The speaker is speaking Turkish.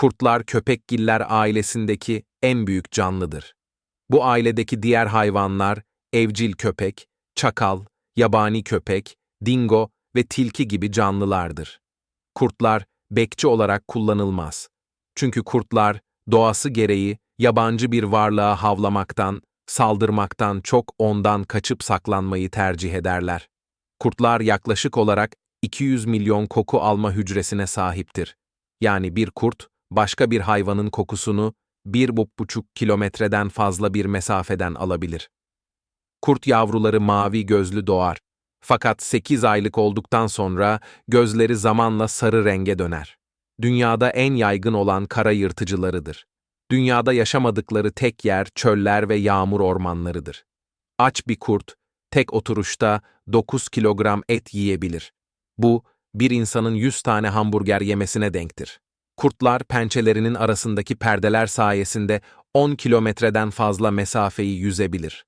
Kurtlar köpekgiller ailesindeki en büyük canlıdır. Bu ailedeki diğer hayvanlar evcil köpek, çakal, yabani köpek, dingo ve tilki gibi canlılardır. Kurtlar bekçi olarak kullanılmaz. Çünkü kurtlar doğası gereği yabancı bir varlığa havlamaktan, saldırmaktan çok ondan kaçıp saklanmayı tercih ederler. Kurtlar yaklaşık olarak 200 milyon koku alma hücresine sahiptir. Yani bir kurt, başka bir hayvanın kokusunu bir buçuk kilometreden fazla bir mesafeden alabilir. Kurt yavruları mavi gözlü doğar. Fakat 8 aylık olduktan sonra gözleri zamanla sarı renge döner. Dünyada en yaygın olan kara yırtıcılarıdır. Dünyada yaşamadıkları tek yer çöller ve yağmur ormanlarıdır. Aç bir kurt, tek oturuşta 9 kilogram et yiyebilir. Bu, bir insanın 100 tane hamburger yemesine denktir. Kurtlar pençelerinin arasındaki perdeler sayesinde 10 kilometreden fazla mesafeyi yüzebilir.